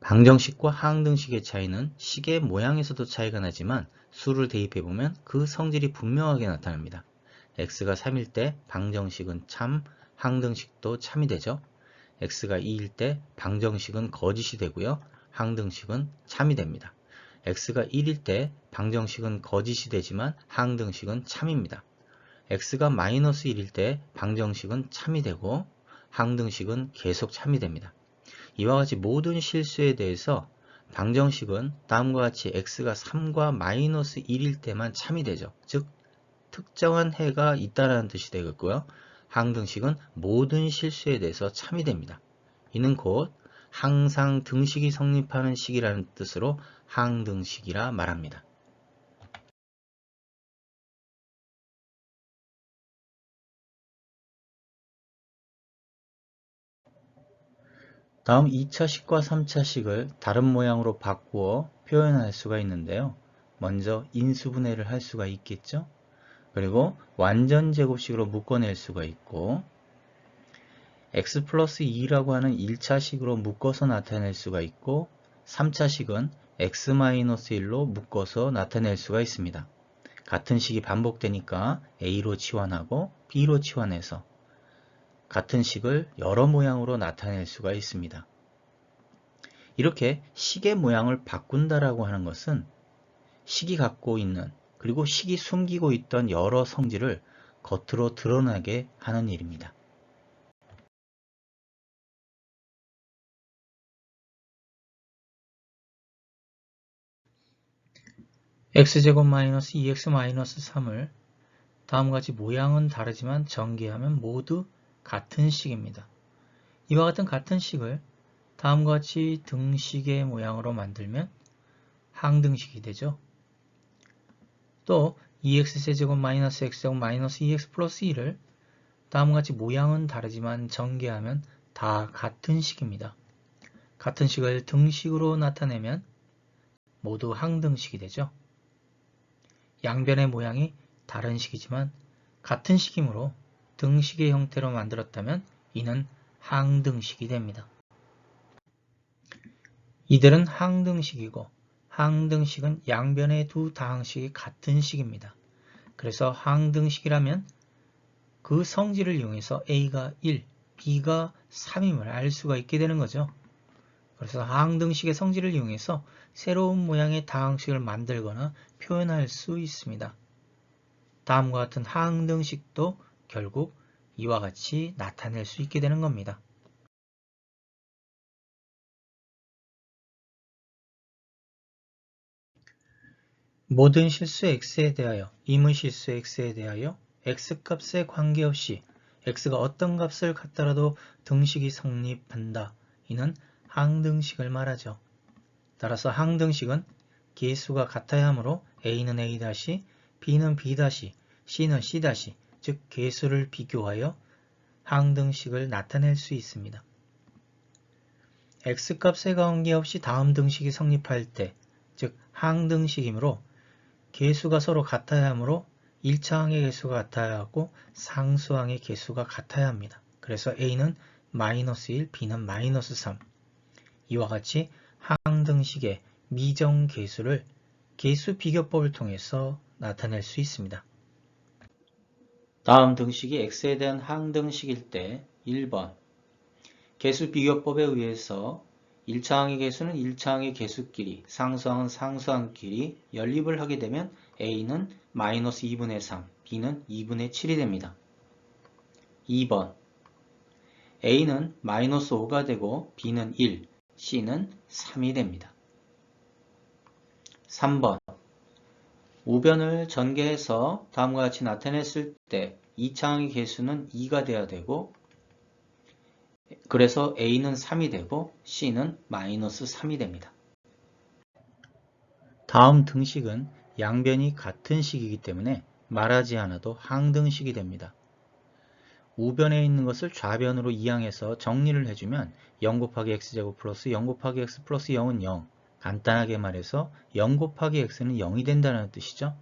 방정식과 하항등식의 차이는 식의 모양에서도 차이가 나지만 수를 대입해보면 그 성질이 분명하게 나타납니다. x가 3일 때 방정식은 참, 항등식도 참이 되죠. x가 2일 때 방정식은 거짓이 되고요. 항등식은 참이 됩니다. x가 1일 때 방정식은 거짓이 되지만 항등식은 참입니다. x가 마이너스 1일 때 방정식은 참이 되고 항등식은 계속 참이 됩니다. 이와 같이 모든 실수에 대해서 방정식은 다음과 같이 x가 3과 마이너스 1일 때만 참이 되죠. 즉 특정한 해가 있다는 뜻이 되겠고요. 항등식은 모든 실수에 대해서 참이 됩니다. 이는 곧 항상 등식이 성립하는 식이라는 뜻으로 항등식이라 말합니다. 다음 2차식과 3차식을 다른 모양으로 바꾸어 표현할 수가 있는데요. 먼저 인수분해를 할 수가 있겠죠. 그리고 완전 제곱식으로 묶어낼 수가 있고 x 플러스 2라고 하는 1차식으로 묶어서 나타낼 수가 있고 3차식은 x 마이너스 1로 묶어서 나타낼 수가 있습니다. 같은 식이 반복되니까 a로 치환하고 b로 치환해서 같은 식을 여러 모양으로 나타낼 수가 있습니다. 이렇게 식의 모양을 바꾼다라고 하는 것은 식이 갖고 있는 그리고 식이 숨기고 있던 여러 성질을 겉으로 드러나게 하는 일입니다. x제곱 마이너스 2x 마이너스 3을 다음과 같이 모양은 다르지만 전개하면 모두 같은 식입니다. 이와 같은 같은 식을 다음과 같이 등식의 모양으로 만들면 항등식이 되죠. 또 2x세제곱 마이너스 x제곱 마이너스 2x 플러스 1을 다음과 같이 모양은 다르지만 전개하면 다 같은 식입니다. 같은 식을 등식으로 나타내면 모두 항등식이 되죠. 양변의 모양이 다른 식이지만 같은 식이므로 등식의 형태로 만들었다면 이는 항등식이 됩니다. 이들은 항등식이고 항등식은 양변의 두 다항식이 같은 식입니다. 그래서 항등식이라면 그 성질을 이용해서 a가 1, b가 3임을 알 수가 있게 되는 거죠. 그래서 항등식의 성질을 이용해서 새로운 모양의 다항식을 만들거나 표현할 수 있습니다. 다음과 같은 항등식도 결국 이와 같이 나타낼 수 있게 되는 겁니다. 모든 실수 x에 대하여, 이문 실수 x에 대하여 x값에 관계없이 x가 어떤 값을 갖더라도 등식이 성립한다. 이는 항등식을 말하죠. 따라서 항등식은 개수가 같아야 하므로 a는 a-, b는 b-, c는 c- 즉 개수를 비교하여 항등식을 나타낼 수 있습니다. x값에 관계없이 다음 등식이 성립할 때, 즉 항등식이므로 개수가 서로 같아야 하므로 1차 항의 개수가 같아야 하고 상수항의 개수가 같아야 합니다. 그래서 a는 마이너스 1, b는 마이너스 3 이와 같이 항등식의 미정 개수를 개수 비교법을 통해서 나타낼 수 있습니다. 다음 등식이 x에 대한 항등식일 때 1번 개수 비교법에 의해서 1차 항의 개수는 1차 항의 개수끼리, 상수항은 상수항끼리 연립을 하게 되면 a는 마이너스 2분의 3, b는 2분의 7이 됩니다. 2번 a는 마이너스 5가 되고 b는 1, c는 3이 됩니다. 3번 우변을 전개해서 다음과 같이 나타냈을 때 2차항의 개수는 2가 돼야 되고 그래서 A는 3이 되고 C는 마이너스 3이 됩니다. 다음 등식은 양변이 같은 식이기 때문에 말하지 않아도 항등식이 됩니다. 우변에 있는 것을 좌변으로 이항해서 정리를 해주면 0 곱하기 x제곱 플러스 0 곱하기 x 플러스 0은 0 간단하게 말해서 0 곱하기 x는 0이 된다는 뜻이죠.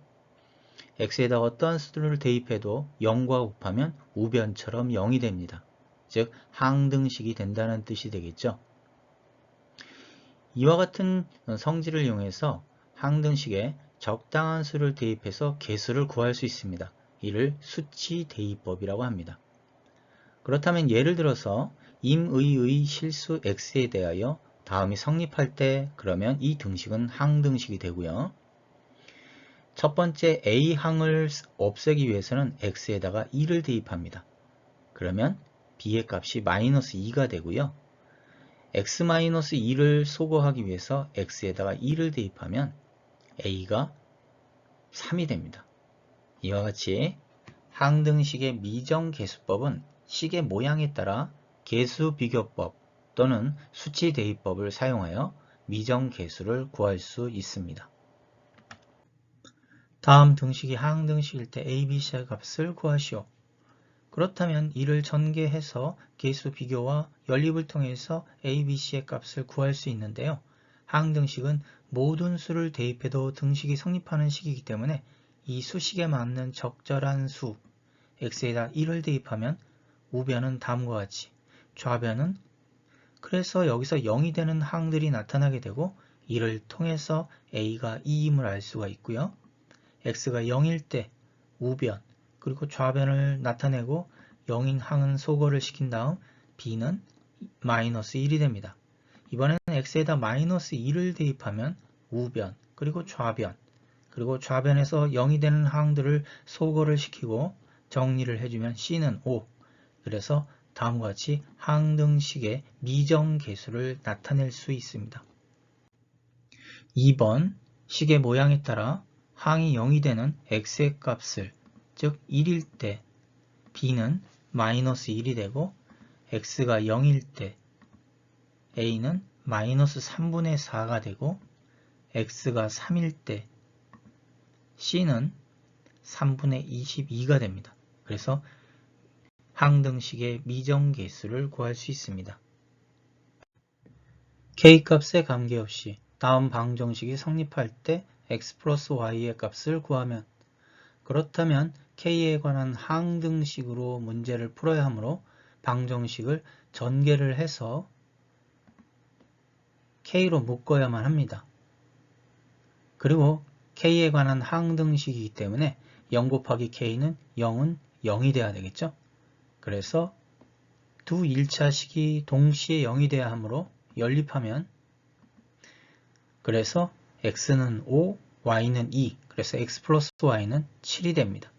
x에다 어떠한 수를 대입해도 0과 곱하면 우변처럼 0이 됩니다. 즉 항등식이 된다는 뜻이 되겠죠. 이와 같은 성질을 이용해서 항등식에 적당한 수를 대입해서 개수를 구할 수 있습니다. 이를 수치 대입법이라고 합니다. 그렇다면 예를 들어서 임의의 실수 x에 대하여 다음이 성립할 때 그러면 이 등식은 항등식이 되고요. 첫 번째 a항을 없애기 위해서는 x에다가 2를 대입합니다. 그러면 b의 값이 마이너스 2가 되고요. x-2를 소거하기 위해서 x에다가 2를 대입하면 a가 3이 됩니다. 이와 같이 항등식의 미정계수법은 식의 모양에 따라 계수 비교법 또는 수치 대입법을 사용하여 미정 계수를 구할 수 있습니다. 다음 등식이 항등식일 때 a, b, c의 값을 구하시오. 그렇다면 이를 전개해서 계수 비교와 연립을 통해서 a, b, c의 값을 구할 수 있는데요. 항등식은 모든 수를 대입해도 등식이 성립하는 식이기 때문에 이 수식에 맞는 적절한 수 x에다 1을 대입하면 우변은 다음과 같이 좌변은 그래서 여기서 0이 되는 항들이 나타나게 되고 이를 통해서 a가 2임을 알 수가 있고요. x가 0일 때 우변 그리고 좌변을 나타내고 0인 항은 소거를 시킨 다음 b는 마이너스 1이 됩니다. 이번에는 x에다 마이너스 2를 대입하면 우변 그리고 좌변 그리고 좌변에서 0이 되는 항들을 소거를 시키고 정리를 해주면 c는 5 그래서 다음과 같이 항등식의 미정계수를 나타낼 수 있습니다. 2번 식의 모양에 따라 항이 0이 되는 x의 값을 즉 1일 때 b는 마이너스 1이 되고 x가 0일 때 a는 마이너스 3분의 4가 되고 x가 3일 때 c는 3분의 22가 됩니다. 그래서 항등식의 미정계수를 구할 수 있습니다. k값에 관계없이 다음 방정식이 성립할 때 x 플러스 y의 값을 구하면 그렇다면 k에 관한 항등식으로 문제를 풀어야 하므로 방정식을 전개를 해서 k로 묶어야만 합니다. 그리고 k에 관한 항등식이기 때문에 0 곱하기 k는 0은 0이 돼야 되겠죠. 그래서 두 1차식이 동시에 0이 돼야 하므로 연립하면 그래서 x는 5, y는 2 그래서 x 플러스 y는 7이 됩니다.